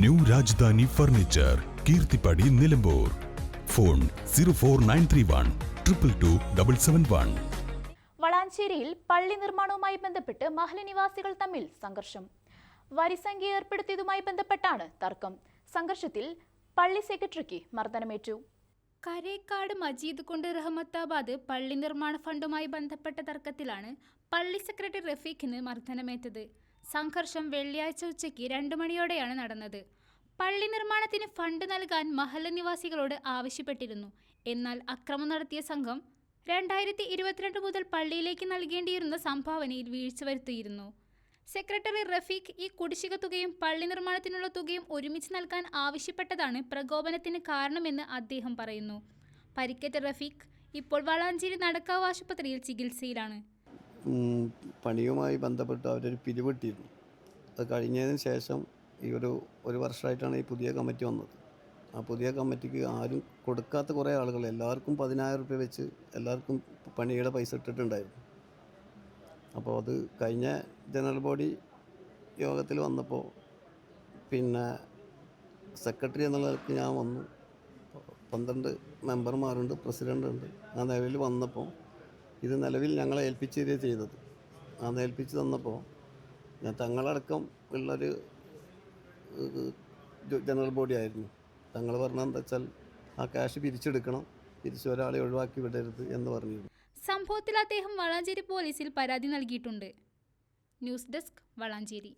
New Rajdhani furniture Keerthippadi Nilambur. Phone zero four nine three one triple two double seven one. വളാഞ്ചേരിയിൽ പള്ളി നിർമ്മാണവുമായി ബന്ധപ്പെട്ട് മഹല നിവാസികൾ തമ്മിൽ സംഘർഷം. വരിസംഖ്യ ഏർപ്പെടുത്തിയതുമായി ബന്ധപ്പെട്ടാണ് തർക്കം. സംഘർഷത്തിൽ പള്ളി സെക്രട്ടറിക്ക് മർദ്ദനമേറ്റു. കരേക്കാട് മജീദ് കൊണ്ട് റഹ്മത്താബാദ് പള്ളി നിർമ്മാണ ഫണ്ടുമായി ബന്ധപ്പെട്ട തർക്കത്തിലാണ് പള്ളി സെക്രട്ടറി റഫീഖിന് മർദ്ദനമേറ്റത്. സംഘർഷം വെള്ളിയാഴ്ച ഉച്ചയ്ക്ക് രണ്ടു മണിയോടെയാണ് നടന്നത്. പള്ളി നിർമ്മാണത്തിന് ഫണ്ട് നൽകാൻ മഹല്ല നിവാസികളോട് ആവശ്യപ്പെട്ടിരുന്നു. എന്നാൽ അക്രമം നടത്തിയ സംഘം രണ്ടായിരത്തി ഇരുപത്തിരണ്ട് മുതൽ പള്ളിയിലേക്ക് നൽകേണ്ടിയിരുന്ന സംഭാവനയിൽ വീഴ്ച വരുത്തിയിരുന്നു. സെക്രട്ടറി റഫീഖ് ഈ കുടിശ്ശിക തുകയും പള്ളി നിർമ്മാണത്തിനുള്ള തുകയും ഒരുമിച്ച് നൽകാൻ ആവശ്യപ്പെട്ടതാണ് പ്രകോപനത്തിന് കാരണമെന്ന് അദ്ദേഹം പറയുന്നു. പരിക്കേറ്റ റഫീഖ് ഇപ്പോൾ വളാഞ്ചേരി നടക്കാവ് ആശുപത്രിയിൽ ചികിത്സയിലാണ്. പണിയുമായി ബന്ധപ്പെട്ട് അവരൊരു പിരിവിട്ടിരുന്നു അത് കഴിഞ്ഞതിന് ശേഷം ഈ ഒരു ഒരു വർഷമായിട്ടാണ് ഈ പുതിയ കമ്മിറ്റി വന്നത്. ആ പുതിയ കമ്മിറ്റിക്ക് ആരും കൊടുക്കാത്ത കുറേ ആളുകൾ എല്ലാവർക്കും പതിനായിരം റുപ്യ വെച്ച് എല്ലാവർക്കും പണിയുടെ പൈസ ഇട്ടിട്ടുണ്ടായിരുന്നു. അപ്പോൾ അത് കഴിഞ്ഞ ജനറൽ ബോഡി യോഗത്തിൽ വന്നപ്പോൾ പിന്നെ സെക്രട്ടറി എന്നുള്ള നിലയ്ക്ക് ഞാൻ വന്നു. പന്ത്രണ്ട് മെമ്പർമാരുണ്ട് പ്രസിഡന്റ് ഉണ്ട് ആ നിലയിൽ വന്നപ്പോൾ ഇത് നിലവിൽ ഞങ്ങളെ ഏൽപ്പിച്ച് തരിക ചെയ്തത്. അന്ന് ഏൽപ്പിച്ച് തന്നപ്പോൾ ഞാൻ തങ്ങളടക്കം ഉള്ളൊരു ജനറൽ ബോഡി ആയിരുന്നു. തങ്ങൾ പറഞ്ഞത് എന്താ വെച്ചാൽ ആ ക്യാഷ് പിരിച്ചെടുക്കണം തിരിച്ച് ഒരാളെ ഒഴിവാക്കി വിടരുത് എന്ന് പറഞ്ഞിരുന്നു. സംഭവത്തിൽ അദ്ദേഹം വളാഞ്ചേരി പോലീസിൽ പരാതി നൽകിയിട്ടുണ്ട്. News desk Valanchery.